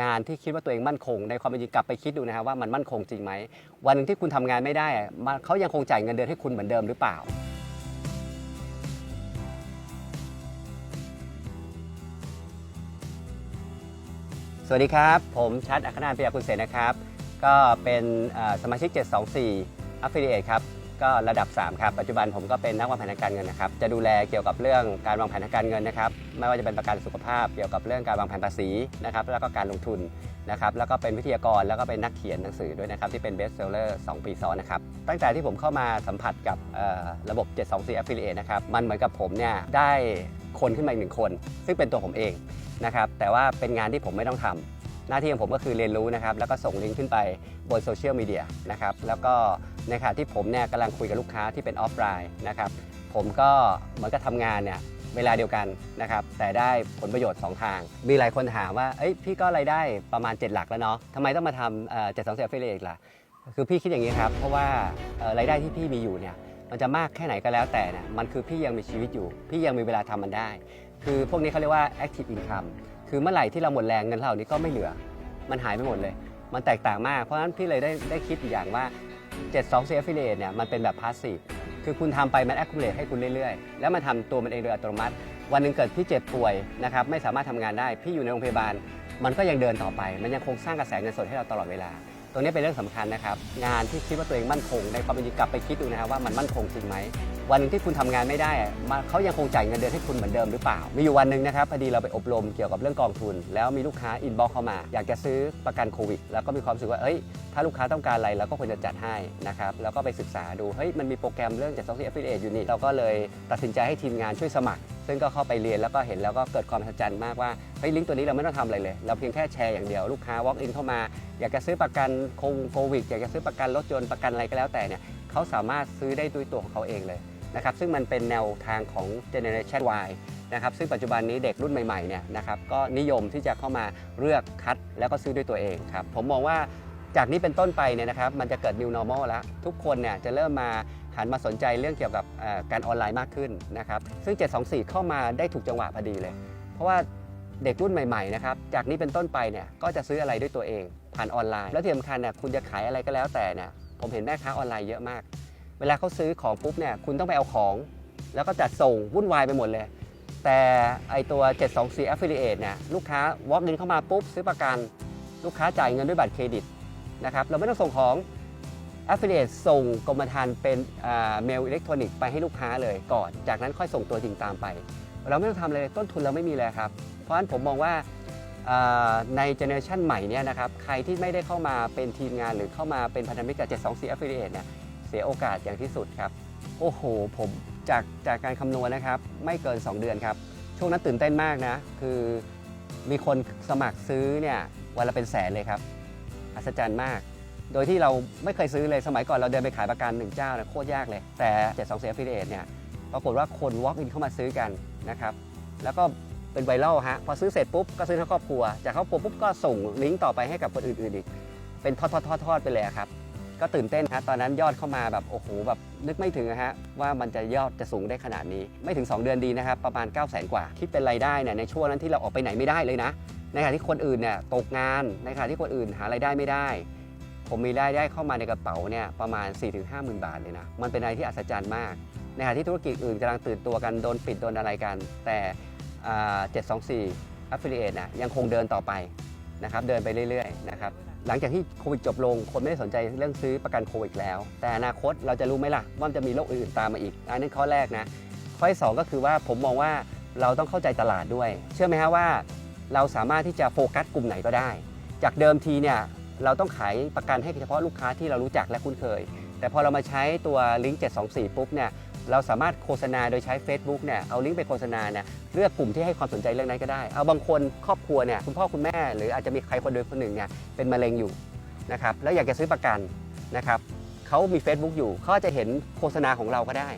งานที่คิดว่าตัวเองมั่นคง ในความเป็นจริงกลับไปคิดดูนะครับว่ามันมั่นคงจริงไหมวันหนึ่งที่คุณทำงานไม่ได้มันเขายังคงจ่ายเงินเดือนให้คุณเหมือนเดิมหรือเปล่า สวัสดีครับ ผมชัดอัคนานปิยาคุณเสนนะครับ ก็เป็นสมาชิก 724 Affiliate ครับ ก็ระดับ 3 ครับ ปัจจุบันผมก็เป็นนักวางแผนทางการเงินนะครับ จะดูแลเกี่ยวกับเรื่องการวางแผนทางการเงินนะครับ ไม่ว่าจะเป็นประกันสุขภาพ เกี่ยวกับเรื่องการวางแผนภาษีนะครับ แล้วก็การลงทุนนะครับ แล้วก็เป็นวิทยากร แล้วก็เป็นนักเขียนหนังสือด้วยนะครับ ที่เป็นเบสเซลเลอร์2ปีซ้อนนะครับ ตั้งแต่ที่ผมเข้ามาสัมผัสกับเอ่อระบบ 724 Affiliate นะครับ มันเหมือนกับผมเนี่ยได้คนขึ้นมาอีกหนึ่งคน ซึ่งเป็นตัวผมเองนะครับ แต่ว่าเป็นงานที่ผมไม่ต้องทำ หน้าที่ของผมก็คือเรียนรู้นะครับ แล้วก็ส่งลิงก์ขึ้นไปบนโซเชียลมีเดียนะครับ แล้วก็ในขณะที่ผมเนี่ยกำลังคุยกับลูกค้าที่เป็นออฟไลน์นะครับ ผมก็เหมือนกับทำงานเนี่ยเวลาเดียวกันนะครับ แต่ได้ผลประโยชน์ 2 ทาง มีหลายคนถามว่า เอ้ยพี่ก็รายได้ประมาณ 7 หลักแล้วเนาะทำไมต้องมาทำเจ็ดสองเสียฟิเลกล่ะ คือพี่คิดอย่างนี้ครับ เพราะว่ารายได้ที่พี่มีอยู่เนี่ยมันจะมากแค่ไหนก็แล้วแต่เนี่ยมันคือพี่ยังมีชีวิตอยู่ พี่ยังมีเวลาทำมันได้ คือพวกนี้เขาเรียกว่า active income คือเมื่อไหร่ที่เราหมดแรงเงินเหล่านี้ก็ไม่เหลือ มันหายไปหมดเลย มันแตกต่างมาก เพราะฉะนั้นพี่เลยได้ได้คิดอีกอย่างว่า 72 c affiliate เนี่ยมันเป็นแบบ passive คือคุณทำไปมัน accumulate ให้คุณเรื่อยๆ แล้วมันทำตัวมันเองโดยอัตโนมัติ วันหนึ่งเกิดพี่เจ็บป่วยนะครับไม่สามารถทำงานได้ พี่อยู่ในโรงพยาบาล มันก็ยังเดินต่อไป มันยังคงสร้างกระแสเงินสดให้เราตลอดเวลา ตรงนี้เป็นเรื่องสำคัญนะครับ งานที่คิดว่าตัวเองมั่นคงในความเป็นจริงกลับไปคิดดูนะครับว่ามันมั่นคงจริงไหมวันหนึ่งที่คุณทำงานไม่ได้มันเขายังคงจ่ายเงินเดือนให้คุณเหมือนเดิมหรือเปล่า มีอยู่วันหนึ่งนะครับพอดีเราไปอบรมเกี่ยวกับเรื่องกองทุน แล้วมีลูกค้าอินบ็อกเข้ามา อยากจะซื้อประกันโควิด แล้วก็มีความรู้สึกว่าเอ้ยถ้าลูกค้าต้องการอะไรเราก็ควรจะจัดให้นะครับแล้วก็ไปศึกษาดูเฮ้ยมันมีโปรแกรมเรื่องจากซอฟต์แวร์ affiliate อยู่นี่เราก็เลยตัดสินใจให้ทีมงานช่วยสมัคร ซึ่งก็เข้าไปเรียนแล้วก็เห็นแล้วก็เกิดความมหัศจรรย์มากว่าเฮ้ยลิงก์ตัวนี้เราไม่ต้องทำอะไรเลย เราเพียงแค่แชร์อย่างเดียวลูกค้า walk in เข้ามา อยากจะซื้อประกันโควิดอยากจะซื้อประกันรถยนต์ประกันอะไรก็แล้วแต่เนี่ยเขาสามารถซื้อได้ด้วยตัวของเขาเองเลยนะครับซึ่งมันเป็นแนวทางของ Generation Y นะครับซึ่งปัจจุบันนี้เด็กรุ่นใหม่ๆเนี่ยนะครับก็นิยมที่จะเข้ามาเลือกคัดแล้วก็ซื้อด้วยตัวเองครับผมมองว่า จากนี้เป็นต้นไปเนี่ยนะครับมันจะเกิด New Normal แล้ว ทุกคนเนี่ยจะเริ่มมาหันมาสนใจเรื่องเกี่ยวกับการออนไลน์มากขึ้นนะครับซึ่ง 724 เข้ามาได้ถูกจังหวะพอดีเลย เพราะว่าเด็กรุ่นใหม่ๆนะครับจากนี้เป็นต้นไปเนี่ยก็จะซื้ออะไรด้วยตัวเอง ผ่านออนไลน์ แล้วที่สำคัญเนี่ยคุณจะขายอะไรก็แล้วแต่เนี่ยผมเห็นแม่ค้าออนไลน์เยอะมาก เวลาเขาซื้อของปุ๊บเนี่ยคุณต้องไปเอาของ แล้วก็จัดส่งวุ่นวายไปหมดเลย แต่ไอตัว 724 Affiliate เนี่ยลูกค้า walk in เข้ามาปุ๊บซื้อประกัน ลูกค้าจ่ายเงินด้วยบัตรเครดิต นะครับเราไม่ต้องส่งของ Affiliate ส่งกรมธรรม์เป็นเมลอิเล็กทรอนิกส์ไปให้ลูกค้าเลยก่อน จากนั้นค่อยส่งตัวจริงตามไป เราไม่ต้องทำเลยต้นทุนเราไม่มีเลยครับ เพราะฉะนั้นผมมองว่าในเจเนอเรชันใหม่เนี่ยนะครับใครที่ไม่ได้เข้ามาเป็นทีมงานหรือเข้ามาเป็นพันธมิตรกับ724 Affiliate เนี่ยเสียโอกาสอย่างที่สุดครับ โอ้โห ผมจากจากการคำนวณนะครับ ไม่เกิน 2 เดือนครับ ช่วงนั้นตื่นเต้นมากนะ คือมีคนสมัครซื้อเนี่ยวันละเป็นแสนเลยครับ อัศจรรย์มาก โดยที่เราไม่เคยซื้อเลยสมัยก่อนเราเดินไปขายประกันหนึ่งเจ้านะโคตรยากเลย แต่ 72 c Affiliate เนี่ยปรากฏว่าคน walk in เข้ามาซื้อกันนะครับแล้วก็เป็นไวรัลฮะพอซื้อเสร็จปุ๊บก็ซื้อทั้งครอบครัว จากครอบครัวปุ๊บก็ส่งลิงก์ต่อไปให้กับคนอื่นๆอีกเป็นทอดๆๆๆไปเลยครับก็ตื่นเต้นฮะตอนนั้นยอดเข้ามาแบบโอ้โหแบบนึกไม่ถึงอะฮะว่ามันจะยอดจะสูงได้ขนาดนี้ ไม่ถึง 2 เดือนดีนะครับประมาณ 9 0 0 0 0 0 กว่า คิดเป็นรายได้เนี่ยในช่วงนั้นที่เราออกไปไหนไม่ได้เลยนะ ในขณะที่คนอื่นเนี่ยตกงานในขณะที่คนอื่นหารายได้ไม่ได้ ผมมีรายได้เข้ามาในกระเป๋าเนี่ยประมาณ 4 5 0 0 0 0 บาทเลยนะมันเป็นอะไรที่อัศจรรย์มาก ในขณะที่ธุรกิจอื่นกำลังตื่นตัวกันโดนปิดโดนอะไรกัน แต่อ่า724 Affiliate น่ะยังคงเดินต่อไปนะครับเดินไปเรื่อยๆนะครับหลังจากที่โควิดจบลง คนไม่ได้สนใจเรื่องซื้อประกันโควิดแล้ว แต่อนาคตเราจะรู้ไหมล่ะว่าจะมีโรคอื่นๆตามมาอีก อันนั้ข้อแรกนะ ข้อที่สองก็คือว่าผมมองว่าเราต้องเข้าใจตลาดด้วย เชื่อไหมฮะว่า เราสามารถที่จะโฟกัสกลุ่มไหนก็ได้ จากเดิมทีเนี่ยเราต้องขายประกันให้เฉพาะลูกค้าที่เรารู้จักและคุ้นเคย แต่พอเรามาใช้ตัวลิงก์724 ปุ๊บเนี่ยเราสามารถโฆษณาโดยใช้ Facebook เนี่ยเอาลิงก์ไปโฆษณาเนี่ยเลือกกลุ่มที่ให้ความสนใจเรื่องนั้นก็ได้ เอาบางคนครอบครัวเนี่ยคุณพ่อคุณแม่ หรืออาจจะมีใครคนใดคนหนึ่งเนี่ยเป็นมะเร็งอยู่นะครับแล้วอยากจะซื้อประกันนะครับเขามี Facebook อยู่เขาจะเห็นโฆษณาของเราก็ได้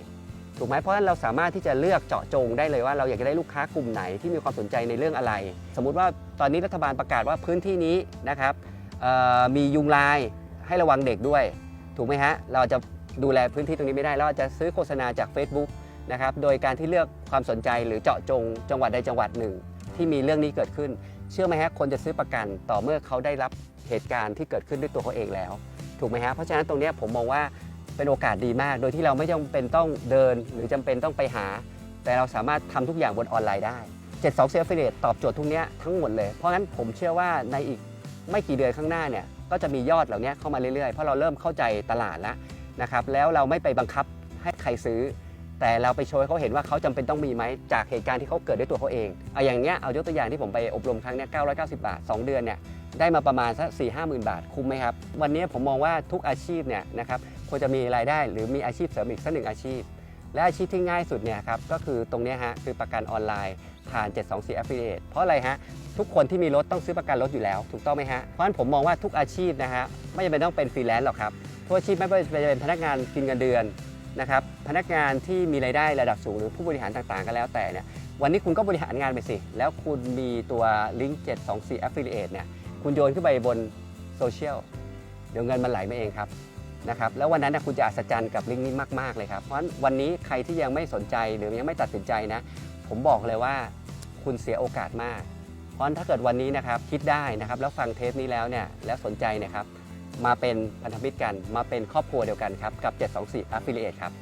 ถูกไหมเพราะฉะนั้นเราสามารถที่จะเลือกเจาะจงได้เลยว่าเราอยากจะได้ลูกค้ากลุ่มไหนที่มีความสนใจในเรื่องอะไร สมมุติว่าตอนนี้รัฐบาลประกาศว่าพื้นที่นี้นะครับมียุงลายให้ระวังเด็กด้วย ถูกไหมฮะเราจะดูแลพื้นที่ตรงนี้ไม่ได้เราอาจจะซื้อโฆษณาจาก Facebook นะครับโดยการที่เลือกความสนใจหรือเจาะจงจังหวัดใดจังหวัดหนึ่ง ที่มีเรื่องนี้เกิดขึ้น เชื่อไหมฮะคนจะซื้อประกันต่อเมื่อเขาได้รับเหตุการณ์ที่เกิดขึ้นด้วยตัวเขาเองแล้ว ถูกไหมฮะเพราะฉะนั้นตรงนี้ผมมองว่า เป็นโอกาสดีมาก โดยที่เราไม่จำเป็นต้องเดิน หรือจำเป็นต้องไปหา แต่เราสามารถทำทุกอย่างบนออนไลน์ได้ 72เซลฟิเลตตอบโจทย์ทุกเนี้ยทั้งหมดเลย เพราะฉะนั้นผมเชื่อว่าในอีกไม่กี่เดือนข้างหน้าเนี่ยก็จะมียอดเหล่านี้เข้ามาเรื่อยๆ เพราะเราเริ่มเข้าใจตลาดแล้วนะครับแล้วเราไม่ไปบังคับให้ใครซื้อ แต่เราไปโชว์ให้เขาเห็นว่าเขาจำเป็นต้องมีไหมจากเหตุการณ์ที่เขาเกิดด้วยตัวเขาเองเอาอย่างเนี้ยเอายกตัวอย่างที่ผมไปอบรมครั้งเนี้ย990 บาท 2 เดือนเนี่ย ได้มาประมาณสัก4 5 0 0 0 0บาทคุ้มไหมครับ วันนี้ผมมองว่าทุกอาชีพเนี่ยนะครับควรจะมีรายได้หรือมีอาชีพเสริมอีกสักหนึ่งอาชีพ และอาชีพที่ง่ายสุดเนี่ยครับก็คือตรงนี้ฮะคือประกันออนไลน์ผ่าน 724 Affiliate เพราะอะไรฮะ ทุกคนที่มีรถต้องซื้อประกันรถอยู่แล้ว ถูกต้องไหมฮะ เพราะฉะนั้นผมมองว่าทุกอาชีพนะฮะไม่จำเป็นต้องเป็นฟรีแลนซ์หรอกครับทุกอาชีพไม่ว่าจะเป็นพนักงานกินเงินเดือนนะครับพนักงานที่มีรายได้ระดับสูงหรือผู้บริหารต่างๆก็แล้วแต่เนี่ยวันนี้คุณก็บริหารงานไปสิ แล้วคุณมีตัวลิงก์724 Affiliate เนี่ย คุณโยนขึ้นไปบนโซเชียลเดี๋ยวเงินมันไหลมาเองครับนะครับแล้ววันนั้นนะคุณจะอัศจรรย์กับลิงก์นี้มากๆเลยครับเพราะฉะนั้นวันนี้ใครที่ยังไม่สนใจหรือยังไม่ตัดสินใจนะ ผมบอกเลยว่าคุณเสียโอกาสมาก เพราะถ้าเกิดวันนี้นะครับคิดได้นะครับแล้วฟังเทปนี้แล้วเนี่ยแล้วสนใจนะครับมาเป็นพันธมิตรกันมาเป็นครอบครัวเดียวกันครับกับ 724 Affiliate ครับ